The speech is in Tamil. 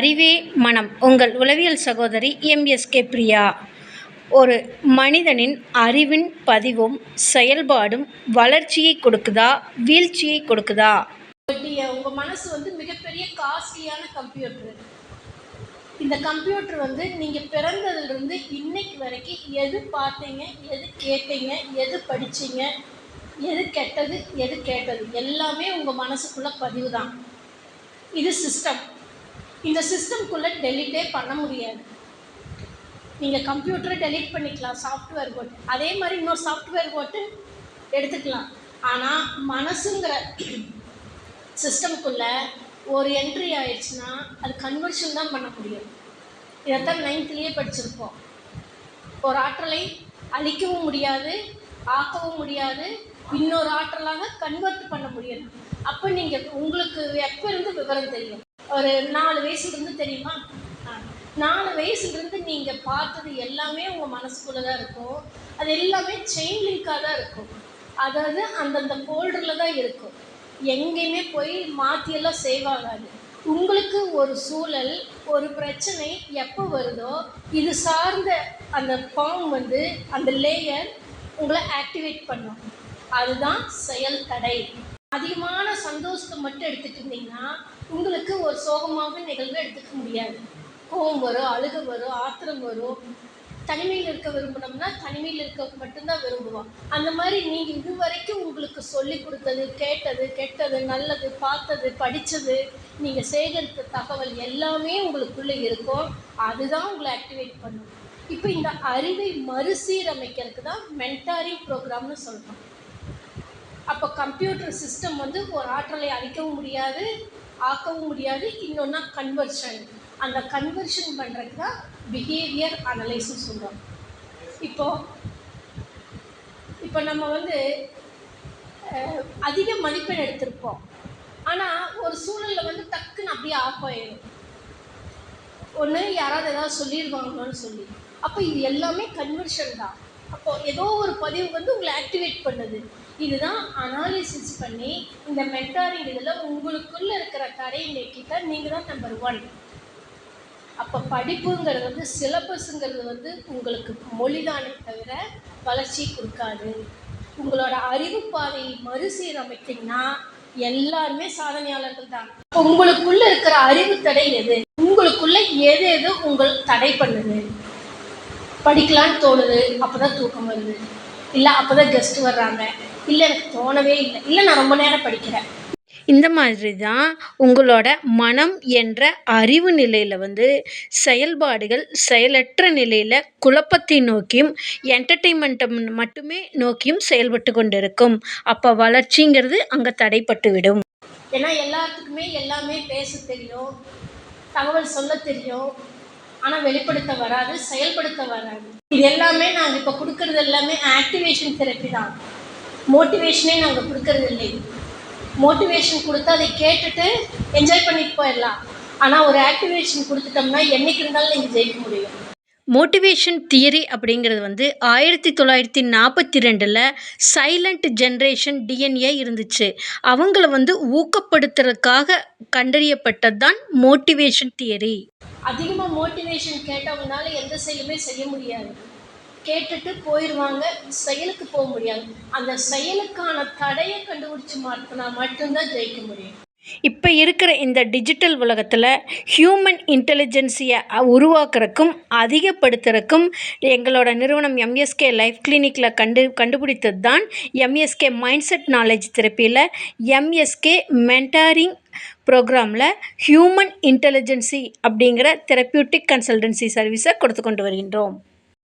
அறிவே மனம். உங்கள் உளவியல் சகோதரி எம்எஸ்கே பிரியா. ஒரு மனிதனின் அறிவின் பதிவும் செயல்பாடும் வளர்ச்சியை கொடுக்குதா வீழ்ச்சியை கொடுக்குதா? உங்கள் மனசு வந்து மிகப்பெரிய காஸ்ட்லியான கம்ப்யூட்டர் இந்த கம்ப்யூட்டர் வந்து நீங்கள் பிறந்ததுலேருந்து இன்னைக்கு வரைக்கும் எது பார்த்தீங்க எது கேட்டீங்க எது படிச்சீங்க எது கெட்டது எது கேட்டது எல்லாமே உங்கள் மனசுக்குள்ள பதிவு தான் இது சிஸ்டம் இந்த சிஸ்டம்குள்ளே டெலிட்டே பண்ண முடியாது. நீங்கள் கம்ப்யூட்டரை டெலிட் பண்ணிக்கலாம் சாஃப்ட்வேர் போட்டு. அதே மாதிரி இன்னொரு சாஃப்ட்வேர் போட்டு எடுத்துக்கலாம். ஆனால் மனசுங்கிற சிஸ்டம்குள்ளே ஒரு என்ட்ரி ஆயிடுச்சுன்னா அது கன்வர்ஷன் தான் பண்ண முடியும். இதைத்தான் நைன்த்லேயே படிச்சிருப்போம். ஒரு ஆற்றலை அழிக்கவும் முடியாது ஆக்கவும் முடியாது இன்னொரு ஆற்றலாக கன்வெர்ட் பண்ண முடியும். அப்போ நீங்கள் உங்களுக்கு எப்போ இருந்து விவரம் தெரியும்? ஒரு நாலு வயசுலேருந்து தெரியுமா? நாலு வயசுலேருந்து நீங்கள் பார்த்தது எல்லாமே உங்கள் மனசுக்குள்ளே தான் இருக்கும். அது எல்லாமே செயின் லிங்காக தான் இருக்கும். அதாவது அந்தந்த ஃபோல்டரில் தான் இருக்கும். எங்கேயுமே போய் மாற்றியெல்லாம் சேவாகாது உங்களுக்கு ஒரு சூழல் ஒரு பிரச்சனை எப்போ வருதோ இது சார்ந்த அந்த ஃபார்ம் வந்து அந்த லேயர் உங்களை ஆக்டிவேட் பண்ணும். அதுதான் செயல் தடை. அதிகமான சந்தோஷத்தை மட்டும் எடுத்துட்டு இருந்தீங்கன்னா உங்களுக்கு ஒரு சோகமாக நிகழ்வு எடுத்துக்க முடியாது. கோவம் வரும் அழுக வரும் ஆத்திரம் வரும். தனிமையில் இருக்க விரும்பினோம்னா தனிமையில் இருக்க மட்டும்தான் விரும்புவோம் அந்த மாதிரி நீங்கள் இது வரைக்கும் உங்களுக்கு சொல்லி கொடுத்தது கேட்டது கெட்டது நல்லது பார்த்தது படித்தது நீங்கள் சேகரித்த தகவல் எல்லாமே உங்களுக்குள்ளே இருக்கும். அதுதான் உங்களை ஆக்டிவேட் பண்ணும். இப்போ இந்த அறிவை மறுசீரமைக்கிறதுக்கு தான் மென்டாரிங் ப்ரோக்ராம்னு சொல்கிறோம் அப்போ கம்ப்யூட்டர் சிஸ்டம் வந்து ஒரு ஆற்றலை அழிக்கவும் முடியாது ஆக்கவும் முடியாது இன்னொன்னா கன்வர்ஷன் அந்த கன்வர்ஷன் பண்ணுறதுக்கு தான் பிஹேவியர் அனலைசிஸ் சொல்கிறோம் இப்போ இப்போ நம்ம வந்து அதிக மதிப்பெண் எடுத்திருப்போம். ஆனால் ஒரு சூழலில் வந்து டக்குன்னு அப்படியே ஆஃப் ஆயிடும் ஒன்று யாராவது ஏதாவது சொல்லிடுவாங்களோன்னு சொல்லி. அப்போ இது எல்லாமே கன்வர்ஷன் தான். அப்போ ஏதோ ஒரு பதிவு வந்து உங்களை ஆக்டிவேட் பண்ணுது. இதுதான் அனாலிசிஸ் பண்ணி இந்த மென்டாரிங் இதில் உங்களுக்குள்ள இருக்கிற தடையை நீக்கிட்டா நீங்கள் தான் நம்பர் ஒன் அப்போ படிப்புங்கிறது வந்து சிலபஸுங்கிறது வந்து உங்களுக்கு மொழிதானே தவிர வளர்ச்சி கொடுக்காது. உங்களோட அறிவு பாதையை மறுசீரமைத்தீங்கன்னா எல்லாருமே சாதனையாளர்கள் தான். இப்போ உங்களுக்குள்ள இருக்கிற அறிவு தடை எது? உங்களுக்குள்ள எது எது உங்கள் தடை பண்ணுது? படிக்கலான்னு தோணுது அப்பதான் தூக்கம் வருது. இல்லை அப்பதான் கெஸ்ட் வர்றாங்க. இல்லை எனக்கு தோணவே இல்லை. இல்லை நான் ரொம்ப நேரம் படிக்கிறேன். இந்த மாதிரி தான் உங்களோட மனம் என்ற அறிவு நிலையில் வந்து செயல்பாடுகள் செயலற்ற நிலையில் குழப்பத்தை நோக்கியும் என்டர்டெயின்மெண்ட்டை மட்டுமே நோக்கியும் செயல்பட்டு கொண்டிருக்கும். அப்போ வளர்ச்சிங்கிறது அங்கே தடைப்பட்டு விடும். ஏன்னா எல்லாத்துக்குமே எல்லாமே பேச தெரியும். தகவல் சொல்ல தெரியும். ஆனால் வெளிப்படுத்த வராது செயல்படுத்த வராது. இது எல்லாமே நாங்கள் இப்போ கொடுக்கறது எல்லாமே ஆக்டிவேஷன் தெரப்பி தான். மோட்டிவேஷனே நாங்கள் கொடுக்கறது இல்லை. மோட்டிவேஷன் கொடுத்து அதை கேட்டுட்டு என்ஜாய் பண்ணிட்டு போயிடலாம். ஆனால் ஒரு ஆக்டிவேஷன் கொடுத்துட்டோம்னா என்னைக்கு இருந்தாலும் நீங்கள் ஜெயிக்க முடியும். மோட்டிவேஷன் தியரி அப்படிங்கிறது வந்து ஆயிரத்தி தொள்ளாயிரத்தி நாற்பத்தி ரெண்டில் சைலண்ட் ஜென்ரேஷன் டிஎன்ஏ இருந்துச்சு. அவங்கள வந்து ஊக்கப்படுத்துறதுக்காக கண்டறியப்பட்டது தான் மோட்டிவேஷன் தியரி. அதிகமாக மோட்டிவேஷன் கேட்டவங்கனால எந்த செயலுமே செய்ய முடியாது. கேட்டுட்டு போயிடுவாங்க செயலுக்கு போக முடியாது. அந்த செயலுக்கான தடையை கண்டுபிடிச்சு மாற்றினா மட்டும்தான் ஜெயிக்க முடியும். இப்போ இருக்கிற இந்த டிஜிட்டல் உலகத்தில் ஹியூமன் இன்டெலிஜென்சியை உருவாக்குறக்கும் அதிகப்படுத்துறதுக்கும் எங்களோட நிறுவனம் எம்எஸ்கே லைஃப் கிளினிக்கில் கண்டு கண்டுபிடித்தது தான் எம்எஸ்கே மைண்ட் செட் நாலேஜ் தெரப்பியில் எம்எஸ்கே மென்டாரிங் ப்ரோக்ராமில் ஹியூமன் இன்டெலிஜென்சி அப்படிங்கிற தெரப்பியூட்டிக் கன்சல்டன்சி சர்வீஸை கொடுத்து கொண்டு வருகின்றோம்.